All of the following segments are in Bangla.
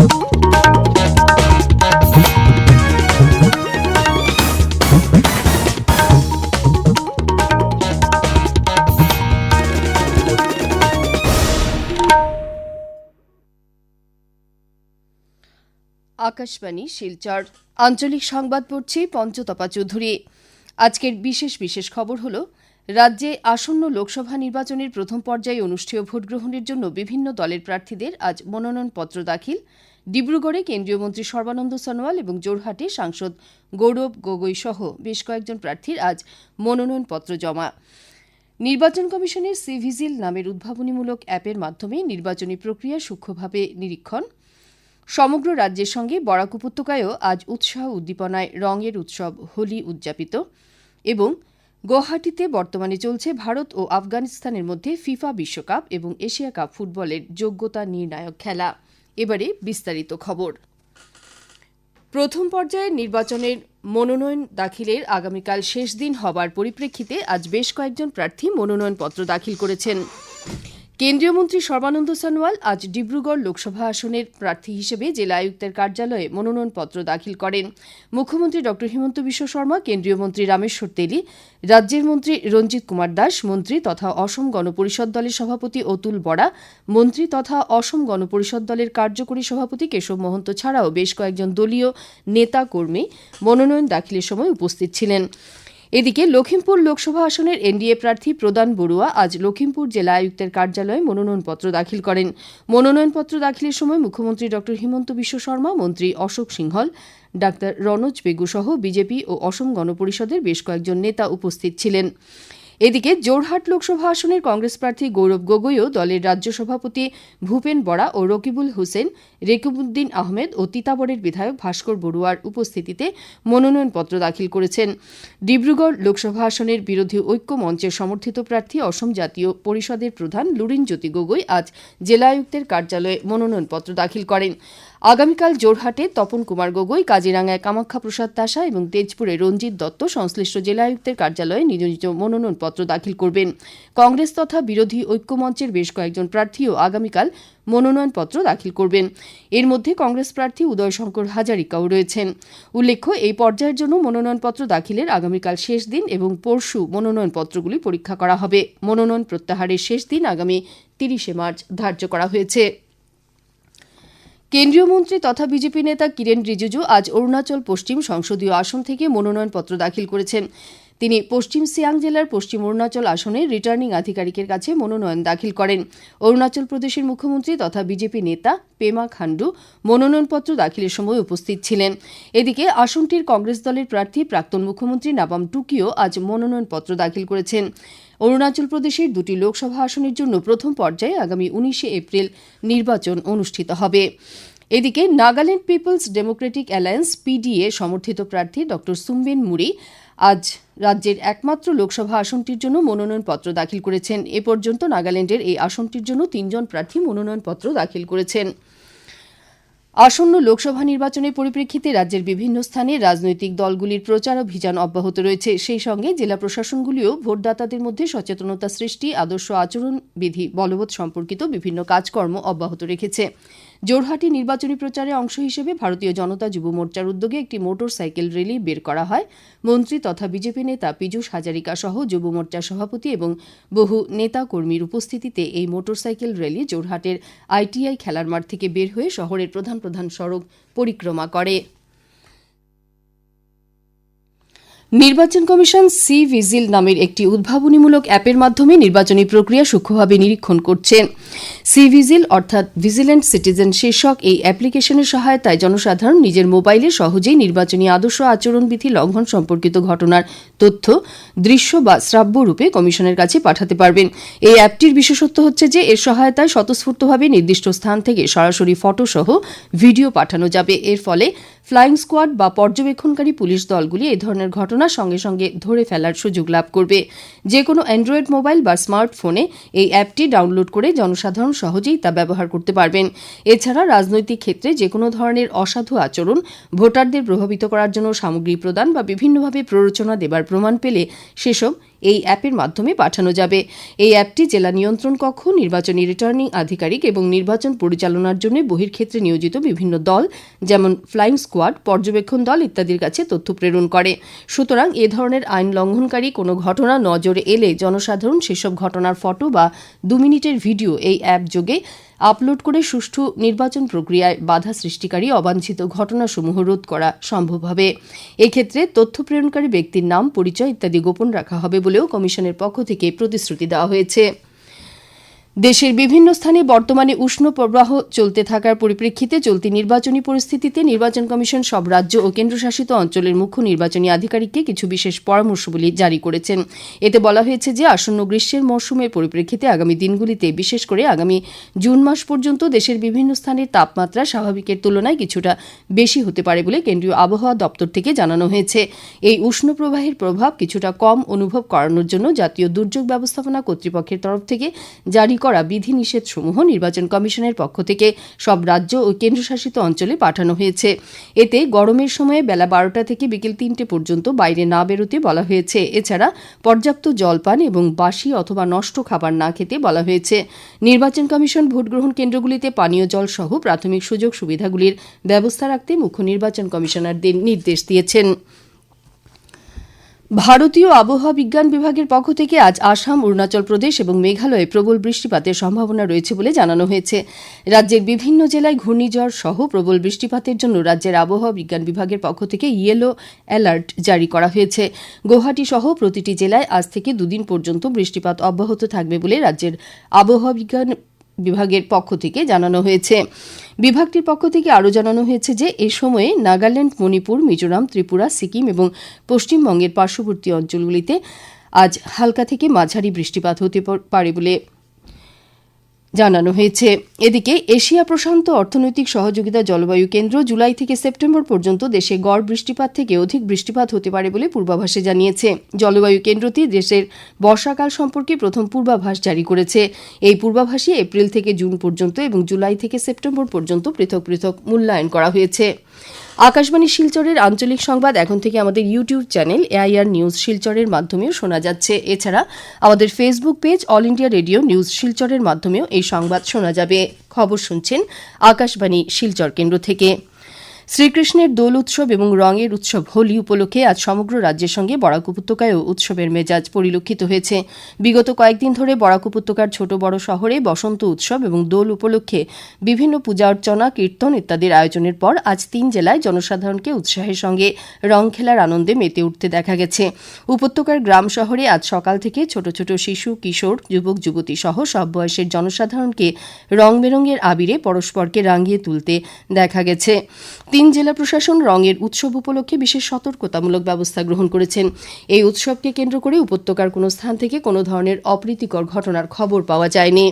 আকাশবাণী শিলচর। আঞ্চলিক সংবাদ পড়ছি পঞ্চতপা চৌধুরী। আজকের বিশেষ বিশেষ খবর হল রাজ্যে আসন্ন লোকসভা নির্বাচনের প্রথম পর্যায়ে অনুষ্ঠেয় ভোটগ্রহণের জন্য বিভিন্ন দলের প্রার্থীদের আজ মনোনয়নপত্র দাখিল। ডিব্রুগড়ে কেন্দ্রীয় মন্ত্রী সর্বানন্দ সনোয়াল এবং জোরহাটে সাংসদ গৌরব গগৈ সহ বেশ কয়েকজন প্রার্থীর আজ মনোনয়নপত্র জমা। নির্বাচন কমিশনের সিভিজিল নামের উদ্ভাবনীমূলক অ্যাপের মাধ্যমে নির্বাচনী প্রক্রিয়া সূক্ষ্মভাবে নিরীক্ষণ। সমগ্র রাজ্যের সঙ্গে বরাক উপত্যকায়ও আজ উৎসাহ উদ্দীপনায় রঙের উৎসব হোলি উদযাপিত এবং গুয়াহাটিতে বর্তমানে চলছে ভারত ও আফগানিস্তানের মধ্যে ফিফা বিশ্বকাপ এবং এশিয়া কাপ ফুটবলের যোগ্যতা নির্ণায়ক খেলা। এবারে বিস্তারিত খবর। প্রথম পর্যায়ের নির্বাচনের মনোনয়ন দাখিলের আগামীকাল শেষ দিন হবার পরিপ্রেক্ষিতে আজ বেশ কয়েকজন প্রার্থী মনোনয়নপত্র দাখিল করেছেন। কেন্দ্রীয় মন্ত্রী সর্বানন্দ সনোয়াল আজ ডিব্রুগড় লোকসভা আসনের প্রার্থী হিসেবে জেলা আয়ুক্তের কার্যালয়ে মনোনয়নপত্র দাখিল করেন। মুখ্যমন্ত্রী ড. হিমন্ত বিশ্ব শর্মা, কেন্দ্রীয় মন্ত্রী রামেশ্বর তেলি, রাজ্যের মন্ত্রী রঞ্জিত কুমার দাস, মন্ত্রী তথা অসম গণপরিষদ দলের সভাপতি অতুল বড়া, মন্ত্রী তথা অসম গণপরিষদ দলের কার্যকরী সভাপতি কেশব মহন্ত ছাড়াও বেশ কয়েকজন দলীয় নেতা কর্মী মনোনয়ন দাখিলের সময় উপস্থিত ছিলেন। এদিকে লখিমপুর লোকসভা আসনের এনডিএ প্রার্থী প্রদান বড়ুয়া আজ লখিমপুর জেলা আয়ুক্তের কার্যালয়ে মনোনয়নপত্র দাখিল করেন। মনোনয়নপত্র দাখিলের সময় মুখ্যমন্ত্রী ড. হিমন্ত বিশ্ব শর্মা, মন্ত্রী অশোক সিংহল ডাক্তার রনোজ বেগু সহ বিজেপি ও অসম গণপরিষদের বেশ কয়েকজন নেতা উপস্থিত ছিলেন। এদিকে জোরহাট লোকসভা আসনের কংগ্রেস প্রার্থী গৌরব গগৈও দলের রাজ্য সভাপতি ভূপেন বড়া ও রকিবুল হোসেন, রেকিবুদ্দিন আহমেদ ও তিতাবরের বিধায়ক ভাস্কর বড়ুয়ার উপস্থিতিতে মনোনয়নপত্র দাখিল করেছেন। ডিব্রুগড় লোকসভা আসনের বিরোধী ঐক্য মঞ্চের সমর্থিত প্রার্থী অসম জাতীয় পরিষদের প্রধান লুরিন জ্যোতি গগৈ আজ জেলা আয়ুক্তের কার্যালয়ে মনোনয়নপত্র দাখিল করেন। আগামীকাল জোরহাটে তপন কুমার গগৈ কাজিরাঙ্গায় কামাখ্যা প্রসাদ তাসা এবং তেজপুরে রঞ্জিত দত্ত সংশ্লিষ্ট জেলা আয়ুক্তের কার্যালয়ে নিজ নিজ মনোনয়নপত্র দাখিল করবেন। কংগ্রেস তথা বিরোধী ঐক্যমঞ্চের বেশ কয়েকজন প্রার্থীও আগামীকাল মনোনয়নপত্র দাখিল করবেন। এর মধ্যে কংগ্রেস প্রার্থী উদয় শঙ্কর হাজারিকাও রয়েছেন। উল্লেখ্য, এই পর্যায়ের জন্য মনোনয়নপত্র দাখিলের আগামীকাল শেষ দিন এবং পরশু মনোনয়নপত্রগুলি পরীক্ষা করা হবে। মনোনয়ন প্রত্যাহারের শেষ দিন আগামী তিরিশে মার্চ ধার্য করা হয়েছে। কেন্দ্রীয় মন্ত্রী তথা বিজেপি নেতা কিরেন রিজিজু আজ অরুণাচল পশ্চিম সংসদীয় আসন থেকে মনোনয়নপত্র দাখিল করেছেন। তিনি পশ্চিম সিয়াং জেলার পশ্চিম অরুণাচল আসনে রিটার্নিং আধিকারিকের কাছে মনোনয়ন দাখিল করেন। অরুণাচল প্রদেশের মুখ্যমন্ত্রী তথা বিজেপি নেতা পেমা খান্ডু মনোনয়নপত্র দাখিলের সময় উপস্থিত ছিলেন। এদিকে আসনটির কংগ্রেস দলের প্রার্থী প্রাক্তন মুখ্যমন্ত্রী নাবাম টুকিও আজ মনোনয়নপত্র দাখিল করেছেন। অরুণাচল প্রদেশের দুটি লোকসভা আসনের জন্য প্রথম পর্যায়ে আগামী উনিশে এপ্রিল নির্বাচন অনুষ্ঠিত হবে। এদিকে Nagaland peoples democratic alliance, PDA সমর্থিত প্রার্থী ড সুমবেন মুড়ি আজ রাজ্যের একমাত্র লোকসভা আসনটির জন্য মনোনয়নপত্র দাখিল করেছেন। এ পর্যন্ত নাগাল্যান্ডের এই আসনটির জন্য তিনজন প্রার্থী মনোনয়নপত্র দাখিল করেছেন। আসন্ন লোকসভা নির্বাচনের পরিপ্রেক্ষিতে রাজ্যের বিভিন্ন স্থানে রাজনৈতিক দলগুলির প্রচার অভিযান অব্যাহত রয়েছে। সেই সঙ্গে জেলা প্রশাসনগুলিও ভোটদাতাদের মধ্যে সচেতনতা সৃষ্টি, আদর্শ আচরণ বিধি বলবৎ সম্পর্কিত বিভিন্ন কাজকর্ম অব্যাহত রেখেছে। জোরহাটি নির্বাচনী প্রচারে অংশ হিসেবে ভারতীয় জনতা যুব মোর্চার উদ্যোগে একটি মোটর সাইকেল র্যালি বের করা হয়। মন্ত্রী তথা বিজেপি নেতা পীযূষ হাজারিকা সহ যুব মোর্চার সভাপতি এবং বহু নেতা কর্মীর উপস্থিতিতে এই মোটর সাইকেল র্যালি জোরহাটের আইটিআই খেলার মাঠ থেকে বের হয়ে শহরের প্রধান প্রধান সড়ক পরিক্রমা করে। নির্বাচন কমিশন সি ভিজিল নামের একটি উদ্ভাবনীমূলক অ্যাপের মাধ্যমে নির্বাচনী প্রক্রিয়া সূক্ষ্মভাবে নিরীক্ষণ করছে। সি ভিজিল অর্থাৎ ভিজিল্যান্ট সিটিজেন শীর্ষক এই অ্যাপ্লিকেশনের সহায়তায় জনসাধারণ নিজের মোবাইলে সহজেই নির্বাচনী আদর্শ আচরণবিধি লঙ্ঘন সম্পর্কিত ঘটনার তথ্য, দৃশ্য বা শ্রাব্য রূপে কমিশনের কাছে পাঠাতে পারবেন। এই অ্যাপটির বিশেষত্ব হচ্ছে যে এর সহায়তায় স্বতঃস্ফূর্তভাবে নির্দিষ্ট স্থান থেকে সরাসরি ফটো সহ ভিডিও পাঠানো যাবে। এর ফলে ফ্লাইং স্কোয়াড বা পর্যবেক্ষণকারী পুলিশ দলগুলি এই ধরনের ঘটনা সঙ্গে সঙ্গে ধরে ফেলার সুযোগ লাভ করবে। যে কোনো অ্যান্ড্রয়েড মোবাইল বা স্মার্টফোনে এই অ্যাপটি ডাউনলোড করে জনসাধারণ সহজেই তা ব্যবহার করতে পারবেন। এছাড়া রাজনৈতিক ক্ষেত্রে যে কোনো ধরনের অসাধু আচরণ ভোটারদের প্রভাবিত করার জন্য সামগ্রী প্রদান বা বিভিন্নভাবে প্ররোচনা দেবার প্রমাণ পেলে সেসব এই অ্যাপের মাধ্যমে পাঠানো যাবে। এই অ্যাপটি জেলা নিয়ন্ত্রণ কক্ষ, নির্বাচনী রিটার্নিং আধিকারিক এবং নির্বাচন পরিচালনার জন্য বহির্ক্ষেত্রে নিয়োজিত বিভিন্ন দল, যেমন ফ্লাইং স্কোয়াড, পর্যবেক্ষণ দল ইত্যাদির কাছে তথ্য প্রেরণ করে। সুতরাং এ ধরনের আইন লঙ্ঘনকারী কোনো ঘটনা নজরে এলে জনসাধারণ সেসব ঘটনার ফটো বা দু মিনিটের ভিডিও এই অ্যাপ যোগে আপলোড করে সুষ্ঠু নির্বাচন প্রক্রিয়ায় বাধা সৃষ্টিকারী অবাঞ্ছিত ঘটনাসমূহ রোধ করা সম্ভব হবে। এক্ষেত্রে তথ্য প্রেরণকারী ব্যক্তির নাম, পরিচয় ইত্যাদি গোপন রাখা হবে বলেও কমিশনের পক্ষ থেকে প্রতিশ্রুতি দেওয়া হয়েছে। দেশের বিভিন্ন স্থানে বর্তমানে উষ্ণ প্রবাহ চলতে থাকার পরিপ্রেক্ষিতে চলতি নির্বাচনী পরিস্থিতিতে নির্বাচন কমিশন সব রাজ্য ও কেন্দ্রশাসিত অঞ্চলের মুখ্য নির্বাচনী আধিকারিককে কিছু বিশেষ পরামর্শগুলি জারি করেছেন। এতে বলা হয়েছে যে, আসন্ন গ্রীষ্মের মৌসুমের পরিপ্রেক্ষিতে আগামী দিনগুলিতে, বিশেষ করে আগামী জুন মাস পর্যন্ত দেশের বিভিন্ন স্থানের তাপমাত্রা স্বাভাবিকের তুলনায় কিছুটা বেশি হতে পারে বলে কেন্দ্রীয় আবহাওয়া দপ্তর থেকে জানানো হয়েছে। এই উষ্ণ প্রবাহের প্রভাব কিছুটা কম অনুভব করানোর জন্য জাতীয় দুর্যোগ ব্যবস্থাপনা কর্তৃপক্ষের তরফ থেকে জারি করা বিধিনিষেধ সমূহ নির্বাচন কমিশনের পক্ষ থেকে সব রাজ্য ও কেন্দ্রশাসিত অঞ্চলে পাঠানো হয়েছে। এতে গরমের সময়ে বেলা বারোটা থেকে বিকেল তিনটে পর্যন্ত বাইরে না বেরোতে বলা হয়েছে। এছাড়া পর্যাপ্ত জলপান এবং বাসি অথবা নষ্ট খাবার না খেতে বলা হয়েছে। নির্বাচন কমিশন ভোটগ্রহণ কেন্দ্রগুলিতে পানীয় জল সহ প্রাথমিক সুযোগ সুবিধাগুলির ব্যবস্থা রাখতে মুখ্য নির্বাচন কমিশনারদের নির্দেশ দিয়েছেন। ভারতীয় আবহাওয়া বিজ্ঞান বিভাগের পক্ষ থেকে আজ আসাম, অরুণাচল প্রদেশ এবং মেঘালয়ে প্রবল বৃষ্টিপাতের সম্ভাবনা রয়েছে বলে জানানো হয়েছে। রাজ্যের বিভিন্ন জেলায় ঘূর্ণিঝড় সহ প্রবল বৃষ্টিপাতের জন্য রাজ্যের আবহাওয়া বিজ্ঞান বিভাগের পক্ষ থেকে ইয়েলো অ্যালার্ট জারি করা হয়েছে। গৌহাটি সহ প্রতিটি জেলায় আজ থেকে দুদিন পর্যন্ত বৃষ্টিপাত অব্যাহত থাকবে বলে রাজ্যের আবহাওয়া বিজ্ঞান বিভাগের পক্ষ থেকে জানানো হয়েছে। বিভাগটির পক্ষ থেকে আরও জানানো হয়েছে যে, এ সময়ে নাগাল্যান্ড, মণিপুর, মিজোরাম, ত্রিপুরা, সিকিম এবং পশ্চিমবঙ্গের পার্শ্ববর্তী অঞ্চলগুলিতে আজ হালকা থেকে মাঝারি বৃষ্টিপাত হতে পারে বলে জানানো হয়েছে। এদিকে এশিয়া প্রশান্ত অর্থনৈতিক সহযোগিতা জলবায়ু কেন্দ্র জুলাই থেকে সেপ্টেম্বর পর্যন্ত দেশে গড় বৃষ্টিপাত থেকে অধিক বৃষ্টিপাত হতে পারে বলে পূর্বাভাসে জানিয়েছে। জলবায়ু কেন্দ্রটি দেশের বর্ষাকাল সম্পর্কে প্রথম পূর্বাভাস জারি করেছে। এই পূর্বাভাসে এপ্রিল থেকে জুন পর্যন্ত এবং জুলাই থেকে সেপ্টেম্বর পর্যন্ত পৃথক পৃথক মূল্যায়ন করা হয়েছে। আকাশবাণী শিলচরের আঞ্চলিক সংবাদ এখন থেকে আমাদের ইউটিউব চ্যানেল এআইআর নিউজ শিলচরের মাধ্যমেও শোনা যাচ্ছে। এছাড়া আমাদের Facebook page all India radio news শিলচরের মাধ্যমেও এই সংবাদ শোনা যাবে। খবর শুনছেন আকাশবাণী শিলচর কেন্দ্র থেকে। শ্রীকৃষ্ণের দোল উৎসব এবং রঙের উৎসব হোলি উপলক্ষে আজ সমগ্র রাজ্যের সঙ্গে বরাক উপত্যকায়ও উৎসবের মেজাজ পরিলক্ষিত হয়েছে। বিগত কয়েকদিন ধরে বরাক উপত্যকার ছোট বড় শহরে বসন্ত উৎসব এবং দোল উপলক্ষে বিভিন্ন পূজা অর্চনা, কীর্তন ইত্যাদির আয়োজনের পর আজ তিন জেলায় জনসাধারণকে উৎসাহের সঙ্গে রং খেলার আনন্দে মেতে উঠতে দেখা গেছে। উপত্যকার গ্রাম শহরে আজ সকাল থেকে ছোট ছোট শিশু, কিশোর, যুবক, যুবতী সহ সব বয়সের জনসাধারণকে রং বেরঙের আবিরে পরস্পরকে রাঙিয়ে তুলতে দেখা গেছে। তিন জেলা প্রশাসন রঙের উৎসব উপলক্ষে বিশেষ সতর্কতামূলক ব্যবস্থা গ্রহণ করেছেন। এই উৎসবকে কেন্দ্র করে উপত্যকার কোনো স্থান থেকে কোনো ধরনের অপ্রীতিকর ঘটনার খবর পাওয়া যায়নি।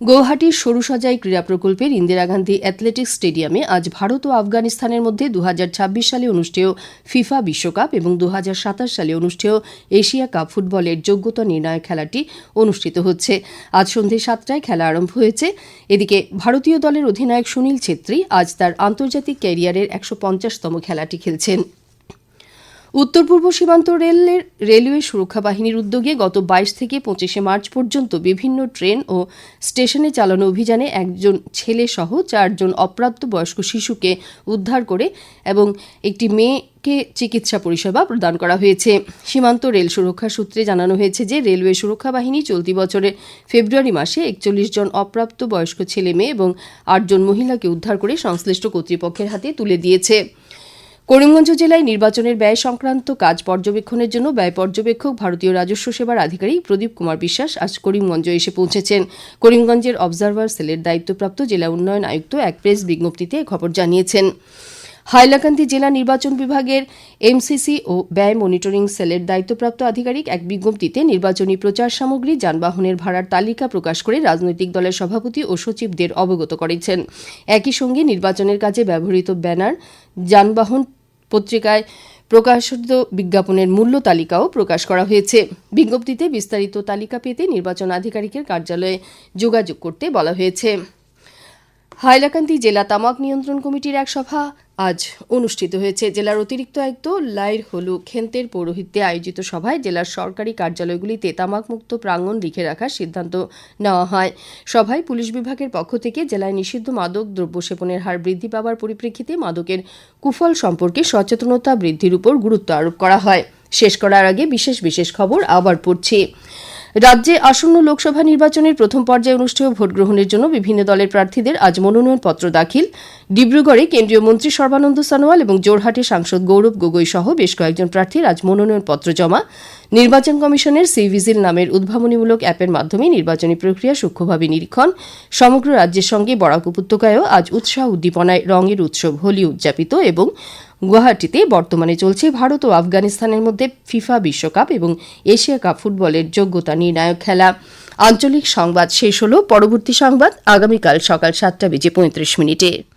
গৌহাটির সরুসজাই ক্রীড়া প্রকল্পের ইন্দিরা গান্ধী অ্যাথলেটিক্স স্টেডিয়ামে আজ ভারত ও আফগানিস্তানের মধ্যে দুহাজার ছাব্বিশ সালে অনুষ্ঠেয় ফিফা বিশ্বকাপ এবং দুহাজার সাতাশ সালে অনুষ্ঠেয় এশিয়া কাপ ফুটবলের যোগ্যতা নির্ণয় খেলাটি অনুষ্ঠিত হচ্ছে। আজ সন্ধে সাতটায় খেলা আরম্ভ হয়েছে। এদিকে ভারতীয় দলের অধিনায়ক সুনীল ছেত্রী আজ তার আন্তর্জাতিক ক্যারিয়ারের একশো পঞ্চাশতম খেলাটি খেলছেন। উত্তর পূর্ব সীমান্ত রেলের, রেলওয়ে সুরক্ষা বাহিনীর উদ্যোগে গত বাইশ থেকে পঁচিশে মার্চ পর্যন্ত বিভিন্ন ট্রেন ও স্টেশনে চালানো অভিযানে একজন ছেলে সহ চারজন অপ্রাপ্ত বয়স্ক শিশুকে উদ্ধার করে এবং একটি মেয়েকে চিকিৎসা পরিষেবা প্রদান করা হয়েছে। সীমান্ত রেল সুরক্ষা সূত্রে জানানো হয়েছে যে, রেলওয়ে সুরক্ষা বাহিনী চলতি বছরের ফেব্রুয়ারি মাসে একচল্লিশ জন অপ্রাপ্ত বয়স্ক ছেলে মেয়ে এবং আটজন মহিলাকে উদ্ধার করে সংশ্লিষ্ট কর্তৃপক্ষের হাতে তুলে দিয়েছে। করিমগঞ্জ জেলায় নির্বাচনের ব্যয় সংক্রান্ত কাজ পর্যবেক্ষণের জন্য ব্যয় পর্যবেক্ষক ভারতীয় রাজস্ব সেবার আধিকারিক প্রদীপ কুমার বিশ্বাস আজ করিমগঞ্জ এসে পৌঁছেছেন। করিমগঞ্জের অবজারভার সেলের দায়িত্বপ্রাপ্ত জেলা উন্নয়ন আয়ুক্ত এক প্রেস বিজ্ঞপ্তিতে খবর জানিয়েছেন। হাইলাকান্দি জেলা নির্বাচন বিভাগের এমসিসি ও ব্যয় মনিটরিং সেলের দায়িত্বপ্রাপ্ত আধিকারিক এক বিজ্ঞপ্তিতে নির্বাচনী প্রচার সামগ্রী, যানবাহনের ভাড়ার তালিকা প্রকাশ করে রাজনৈতিক দলের সভাপতি ও সচিবদের অবগত করেছেন। একই সঙ্গে নির্বাচনের কাজে ব্যবহৃত ব্যানার, যানবাহন পত্রিকায় প্রকাশিত বিজ্ঞাপনের মূল্য তালিকাও প্রকাশ করা হয়েছে। বিজ্ঞপ্তিতে বিস্তারিত তালিকা পেতে নির্বাচন আধিকারিকের কার্যালয়ে যোগাযোগ করতে বলা হয়েছে। হাইলাকান্দি জেলা তামাক নিয়ন্ত্রণ কমিটির এক সভা আজ অনুষ্ঠিত হয়েছে। জেলার অতিরিক্ত আয়ুক্ত লাইর হলু খেন্তের পৌরোহিত্যে আয়োজিত সভায় জেলার সরকারি কার্যালয়গুলিতে তামাকমুক্ত প্রাঙ্গণ লিখে রাখার সিদ্ধান্ত নেওয়া হয়। সভায় পুলিশ বিভাগের পক্ষ থেকে জেলায় নিষিদ্ধ মাদক দ্রব্য সেবনের হার বৃদ্ধি পাওয়ার পরিপ্রেক্ষিতে মাদকের কুফল সম্পর্কে সচেতনতা বৃদ্ধির উপর গুরুত্ব আরোপ করা হয়। শেষ করার আগে বিশেষ বিশেষ খবর আবার পড়ছি। রাজ্যে আসন্ন লোকসভা নির্বাচনের প্রথম পর্যায়ে অনুষ্ঠেয় ভোট গ্রহণের জন্য বিভিন্ন দলের প্রার্থীদের আজ মনোনয়নপত্র দাখিল। ডিব্রুগড়ে কেন্দ্রীয় মন্ত্রী সর্বানন্দ সনোয়াল এবং জোরহাটে সাংসদ গৌরব গগৈ সহ বেশ কয়েকজন প্রার্থীর আজ মনোনয়নপত্র জমা। নির্বাচন কমিশনের সি ভিজিল নামের উদ্ভাবনীমূলক অ্যাপের মাধ্যমে নির্বাচনী প্রক্রিয়া সূক্ষ্মভাবে নিরীক্ষণ। সমগ্র রাজ্যের সঙ্গে বরাক উপত্যকায়ও আজ উৎসাহ উদ্দীপনায় রঙের উৎসব, হোলি উদযাপিত এবং গুয়াহাটিতে বর্তমানে চলছে ভারত ও আফগানিস্তানের মধ্যে ফিফা বিশ্বকাপ এবং এশিয়া কাপ ফুটবলের যোগ্যতা নির্ণায়ক খেলা। আঞ্চলিক সংবাদ শেষ হল। পরবর্তী সংবাদ আগামীকাল সকাল সাতটা বেজে পঁয়ত্রিশ মিনিটে।